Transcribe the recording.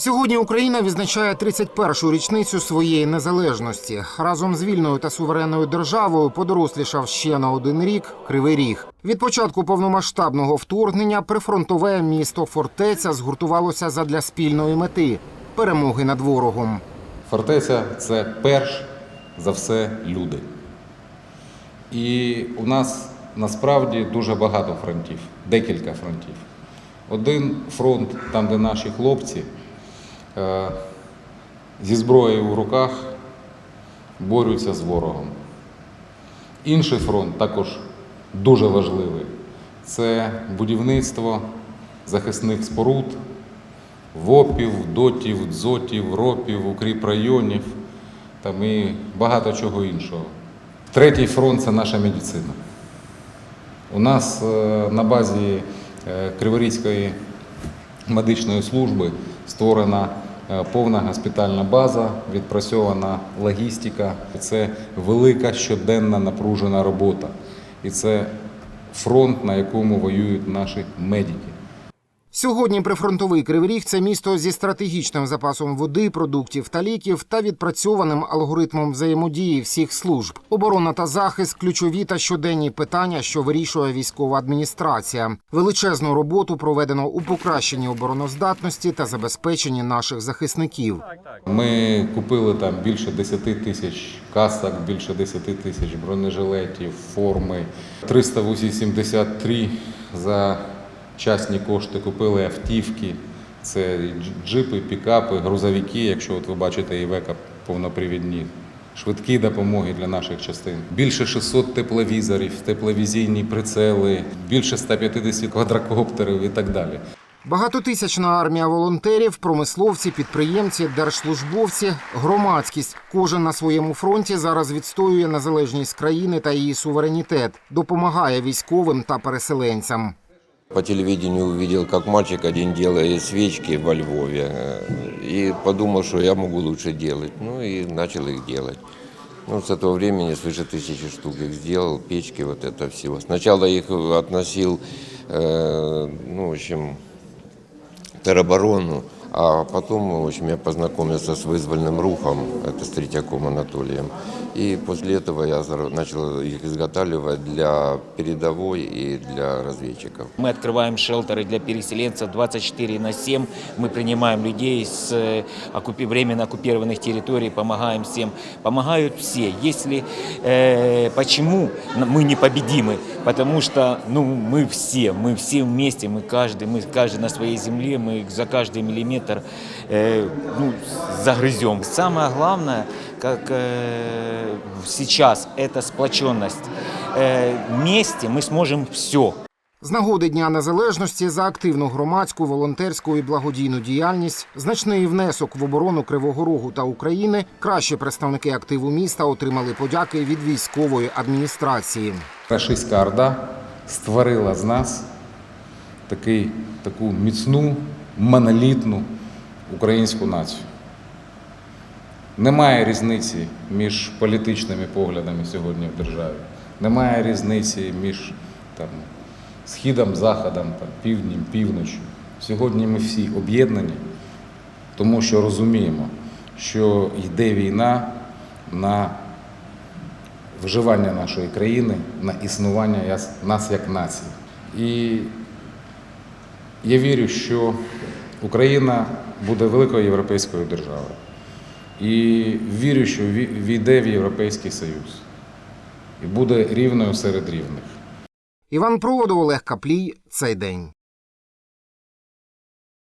Сьогодні Україна відзначає 31-шу річницю своєї незалежності. Разом з вільною та суверенною державою подорослішав ще на один рік Кривий Ріг. Від початку повномасштабного вторгнення прифронтове місто фортеця згуртувалося задля спільної мети перемоги над ворогом. Фортеця це перш за все люди. І у нас насправді дуже багато фронтів, декілька фронтів. Один фронт, там, де наші хлопці зі зброєю в руках борються з ворогом. Інший фронт також дуже важливий. Це будівництво захисних споруд, ВОПів, ДОТів, ДЗОТів, РОПів, укріпрайонів там і багато чого іншого. Третій фронт це наша медицина. У нас е, на базі е, Криворізької медичної служби створена е, повна госпітальна база, відпрацьована логістика. Це велика щоденна напружена робота. І це фронт, на якому воюють наші медики. Сьогодні прифронтовий Кривий Ріг – це місто зі стратегічним запасом води, продуктів та ліків та відпрацьованим алгоритмом взаємодії всіх служб. Оборона та захист ключові та щоденні питання, що вирішує військова адміністрація. Величезну роботу проведено у покращенні обороноздатності та забезпеченні наших захисників. Ми купили там більше 10 тисяч касок, більше 10 тисяч бронежилетів, форми. 383 за частні кошти купили автівки. Це джипи, пікапи, грузовики, якщо от ви бачите Івека повнопривідні. Швидкі допомоги для наших частин. Більше 600 тепловізорів, тепловізійні прицели, більше 150 квадрокоптерів і так далі. Багатотисячна армія волонтерів, промисловці, підприємці, держслужбовці, громадськість. Кожен на своєму фронті зараз відстоює незалежність країни та її суверенітет, допомагає військовим та переселенцям. По телевидению увидел, как мальчик один делает свечки во Львове. э, И подумал, что я могу лучше делать. Ну и начал их делать. Ну, с этого времени свыше тысячи штук их сделал, печки, вот это всего. Сначала их относил, э, ну, в общем, в тероборону, А потом, в общем, я познакомился с вызвольным рухом, это с Третьяком Анатолием. И после этого я начал их изготавливать для передовой и для разведчиков. Мы открываем шелтеры для переселенцев 24 на 7. Мы принимаем людей с э, оккупи- временно оккупированных территорий, помогаем всем. Помогают все. Если э, почему мы непобедимы? Потому что ну, мы все, мы все вместе, мы каждый, мы каждый на своей земле, мы за каждый миллиметр э, ну, загрызем. Самое главное, как э, сейчас, это сплоченность. Э, вместе мы сможем все. З нагоди Дня Незалежності за активну громадську, волонтерську і благодійну діяльність, значний внесок в оборону Кривого Рогу та України. Кращі представники активу міста отримали подяки від військової адміністрації. Рашистська Орда створила з нас такий, таку міцну, монолітну українську націю. Немає різниці між політичними поглядами сьогодні в державі. Немає різниці між там, східом, заходом, там, півднем, півночі. Сьогодні ми всі об'єднані, тому що розуміємо, що йде війна на вживання нашої країни, на існування нас як нації. І я вірю, що Україна буде великою європейською державою. І вірю, що війде в Європейський Союз і буде рівною серед рівних. Іван Проводов, Олег Каплій. Цей день.